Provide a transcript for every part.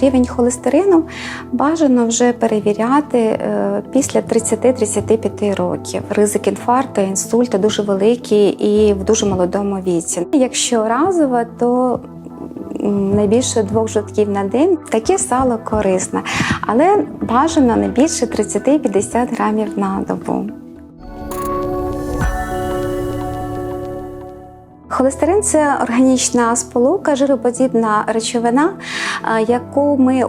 Рівень холестерину бажано вже перевіряти е, після 30-35 років. Ризик інфаркту, інсульту дуже великий і в дуже молодому віці. Якщо разово, то найбільше двох жовтків на день. Таке сало корисне, але бажано не більше 30-50 грамів на добу. Холестерин це органічна сполука, жироподібна речовина, яку ми е,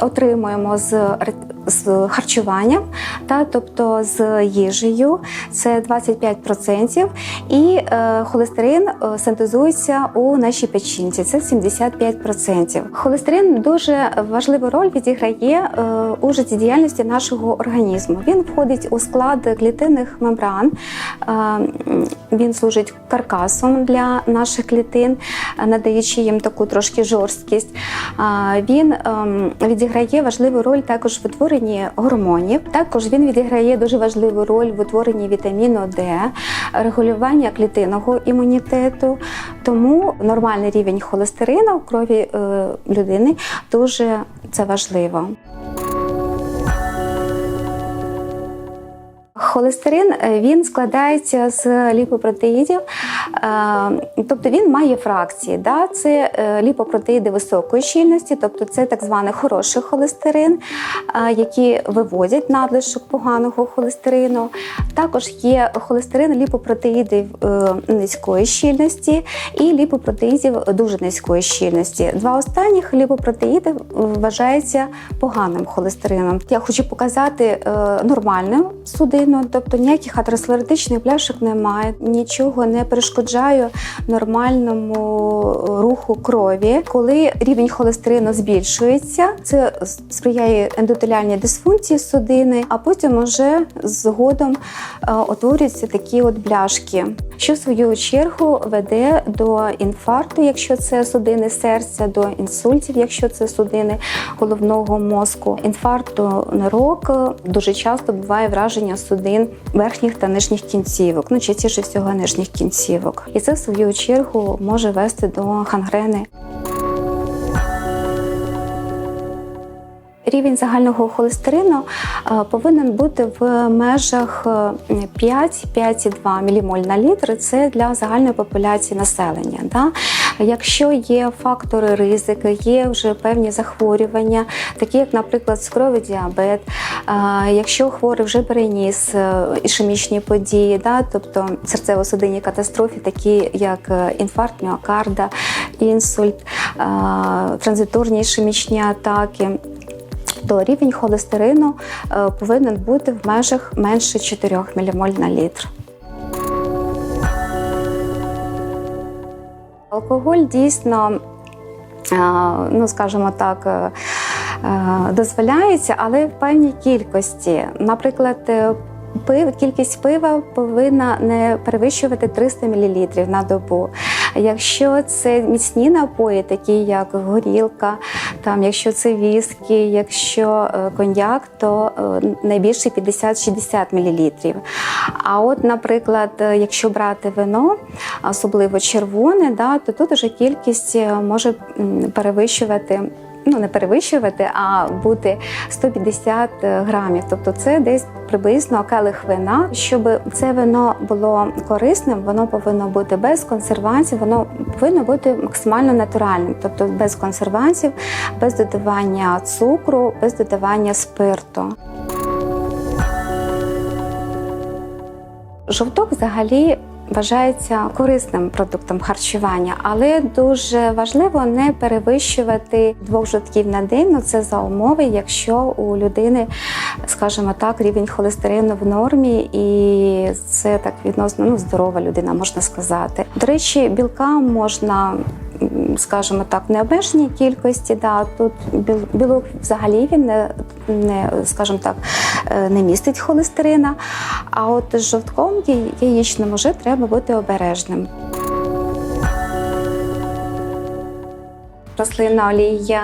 отримуємо з, з харчуванням, та, тобто з їжею, це 25%. І е, холестерин е, синтезується у нашій печінці, це 75%. Холестерин дуже важливу роль відіграє е, у життєдіяльності нашого організму. Він входить у склад клітинних мембран. Він служить каркасом для наших клітин, надаючи їм таку трошки жорсткість. Він ем, відіграє важливу роль також в утворенні гормонів. Також він відіграє дуже важливу роль в утворенні вітаміну Д, регулювання клітинного імунітету. Тому нормальний рівень холестерину в крові е, людини дуже це важливо. Холестерин е, він складається з ліпопротеїдів, тобто він має фракції. Да? Це е, ліпопротеїди високої щільності, тобто це так званий хороший холестерин, е, які виводять надлишок поганого холестерину. Також є холестерин ліпопротеїдів е, низької щільності і ліпопротеїдів дуже низької щільності. Два останніх ліпопротеїди вважаються поганим холестерином. Я хочу показати е, нормальну судину, тобто ніяких атеросклеротичних пляшок немає, нічого не перешкоджає нормальному руху крові. Коли рівень холестерину збільшується, це сприяє ендотеліальній дисфункції судини, а потім уже згодом е, утворюються такі от бляшки, що в свою чергу веде до інфаркту, якщо це судини серця, до інсультів, якщо це судини головного мозку, інфаркту нирок. Дуже часто буває враження судин верхніх та нижніх кінцівок, ну частіше всього нижніх кінцівок, і це в свою чергу може вести до гангрени. Рівень загального холестерину е, повинен бути в межах е, 5-5,2 ммоль на літр. Це для загальної популяції населення. Да? Якщо є фактори ризику, є вже певні захворювання, такі як, наприклад, цукровий діабет, е, якщо хворий вже переніс е, ішемічні події, да? тобто серцево-судинні катастрофи, такі як е, інфаркт міокарда, інсульт, е, транзиторні ішемічні атаки то рівень холестерину е, повинен бути в межах менше 4 ммоль на літр. Алкоголь дійсно, е, ну скажімо так, е, дозволяється, але в певній кількості. Наприклад, пив, кількість пива повинна не перевищувати 300 мл на добу. Якщо це міцні напої, такі як горілка, там, якщо це віскі, якщо е, коньяк, то е, найбільше 50-60 мл. А от, наприклад, е, якщо брати вино, особливо червоне, да, то тут вже кількість може перевищувати. Ну, не перевищувати, а бути 150 грамів. Тобто це десь приблизно келих вина. Щоб це вино було корисним, воно повинно бути без консервантів, воно повинно бути максимально натуральним, тобто без консервантів, без додавання цукру, без додавання спирту. Жовток взагалі вважається корисним продуктом харчування, але дуже важливо не перевищувати двох жовтків на день. Ну це за умови, якщо у людини, скажімо так, рівень холестерину в нормі, і це так відносно ну, здорова людина, можна сказати. До речі, білка можна. Скажімо так, в необмеженій кількості, да, тут біл- білок взагалі він не, не скажімо так, е, не містить холестерина. А от з жовтком яєчним вже треба бути обережним. Рослинна олія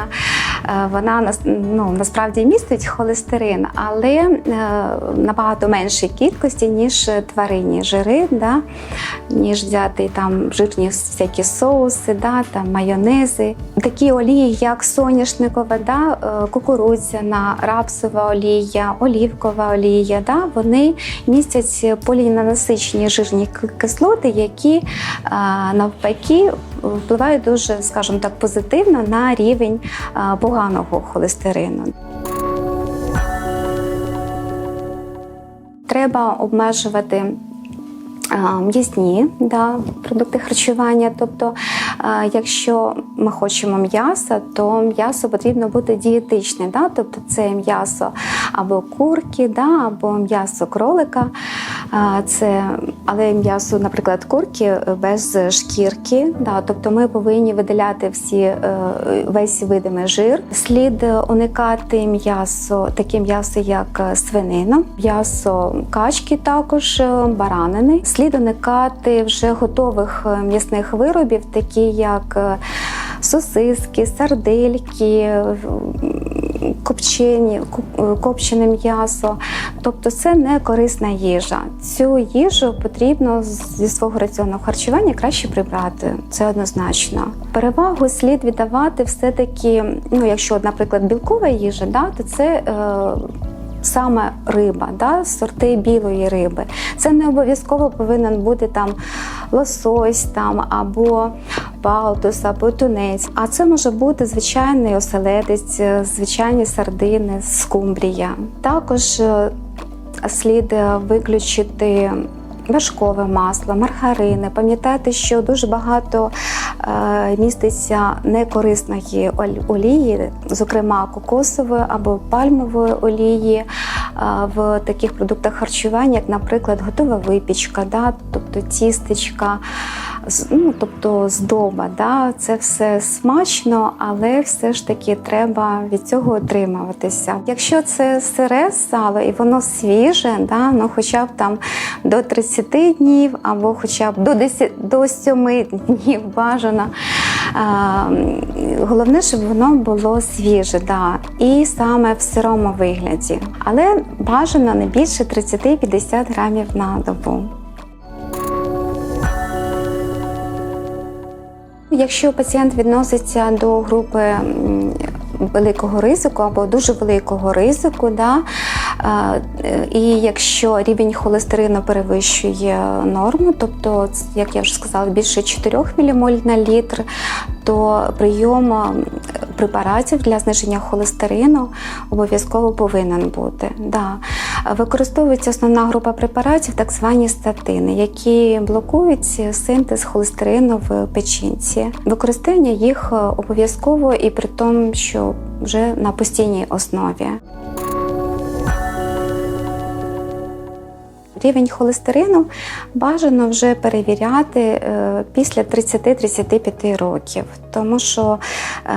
вона ну, насправді містить холестерин, але е, набагато меншій кількості, ніж тваринні жири, да? ніж взяти там жирні всякі соуси, да? там, майонези. Такі олії, як соняшникова, да? е, кукурудзяна, рапсова олія, олівкова олія, да? вони містять поліненасичені жирні кислоти, які е, навпаки впливають дуже, скажімо так, позитивно на рівень поганого холестерину. Треба обмежувати м'ясні да, продукти харчування. Тобто, якщо ми хочемо м'яса, то м'ясо потрібно бути дієтичне. Да? Тобто це м'ясо або курки, да, або м'ясо кролика. Це, але м'ясо, наприклад, курки без шкірки. Да? Тобто ми повинні виділяти всі, е, весь видимий жир. Слід уникати м'ясо, таке м'ясо, як свинина, м'ясо качки, також е, баранини. Слід уникати вже готових е, м'ясних виробів, такі як е, сосиски, сардельки, е, копчені, е, копчене м'ясо. Тобто це не корисна їжа. Цю їжу потрібно зі свого раціону харчування краще прибрати. Це однозначно. Перевагу слід віддавати все-таки, ну якщо, наприклад, білкова їжа, да, то це. Е, Саме риба, да, сорти білої риби. Це не обов'язково повинен бути там лосось там, або палтус, або тунець. А це може бути звичайний оселедець, е, звичайні сардини, скумбрія. Також е, слід е, виключити. Вершкове масло, маргарини. Пам'ятайте, що дуже багато міститься некорисної олії, зокрема кокосової або пальмової олії в таких продуктах харчування, як, наприклад, готова випічка, да? тобто тістечка, ну, тобто здоба. Да? Це все смачно, але все ж таки треба від цього утримуватися. Якщо це сире сало і воно свіже, да? ну, хоча б там до 30 днів або хоча б до 10, до 7 днів бажано. А, головне, щоб воно було свіже, да, і саме в сирому вигляді. Але бажано не більше 30-50 грамів на добу. Якщо пацієнт відноситься до групи великого ризику або дуже великого ризику, да, е, і якщо рівень холестерину перевищує норму, тобто, як я вже сказала, більше 4 мілімоль на літр, то прийом препаратів для зниження холестерину обов'язково повинен бути. Да. Використовується основна група препаратів, так звані статини, які блокують синтез холестерину в печінці. Використання їх е, обов'язково і при тому, що вже на постійній основі. Рівень холестерину бажано вже перевіряти е, після 30-35 років, тому що е,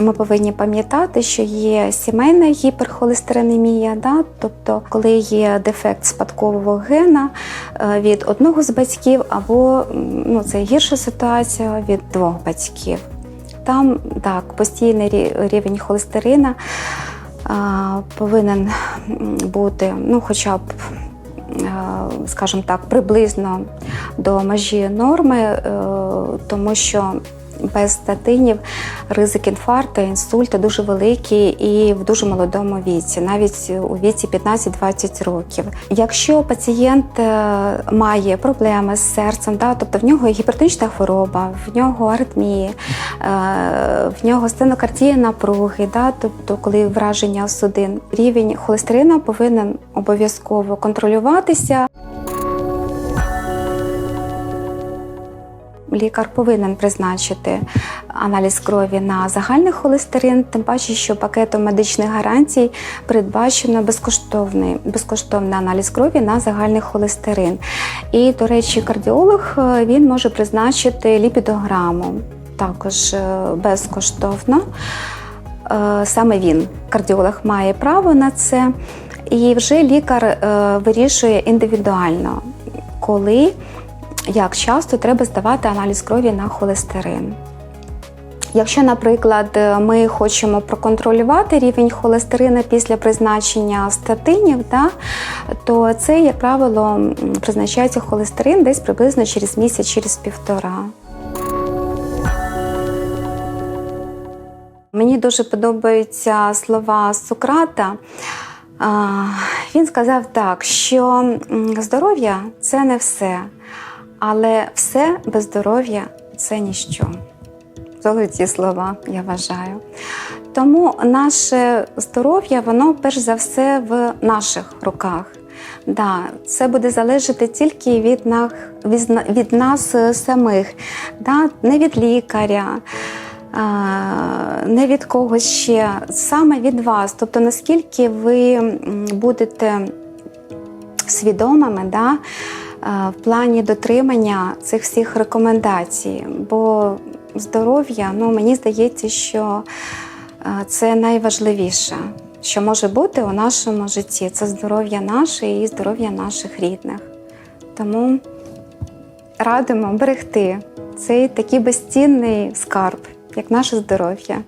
ми повинні пам'ятати, що є сімейна гіперхолестеринемія, да? тобто коли є дефект спадкового гена е, від одного з батьків, або ну, це гірша ситуація від двох батьків. Там так, постійний рівень холестерина повинен бути, ну, хоча б, скажімо так, приблизно до межі норми, е, тому що без статинів ризик інфаркту, інсульту дуже великий і в дуже молодому віці, навіть у віці 15-20 років. Якщо пацієнт е, має проблеми з серцем, да, тобто в нього гіпертонічна хвороба, в нього аритмії, е, в нього стенокардія напруги, да, тобто коли враження судин, рівень холестерину повинен обов'язково контролюватися. Лікар повинен призначити аналіз крові на загальний холестерин, тим паче, що пакетом медичних гарантій передбачено безкоштовний, безкоштовний аналіз крові на загальний холестерин. І, до речі, кардіолог е, він може призначити ліпідограму також е, безкоштовно. Е, Саме він, кардіолог, має право на це, і вже лікар вирішує індивідуально, коли як часто треба здавати аналіз крові на холестерин. Якщо, наприклад, ми хочемо проконтролювати рівень холестерину після призначення статинів, да, то це, як правило, призначається холестерин десь приблизно через місяць, через півтора. Мені дуже подобаються слова Сократа. Він сказав так, що здоров'я це не все, але все без здоров'я це ніщо. Золоті слова, я вважаю. Тому наше здоров'я, воно перш за все в наших руках. Да, це буде залежати тільки від нас, від, нас е, самих, да, не від лікаря, не від когось ще, саме від вас. Тобто, наскільки ви будете свідомими да, е, в плані дотримання цих всіх рекомендацій. Бо здоров'я, ну мені здається, що е, це найважливіше, що може бути у нашому житті. Це здоров'я наше і здоров'я наших рідних. Тому радимо берегти цей такий безцінний скарб, як наше здоров'я.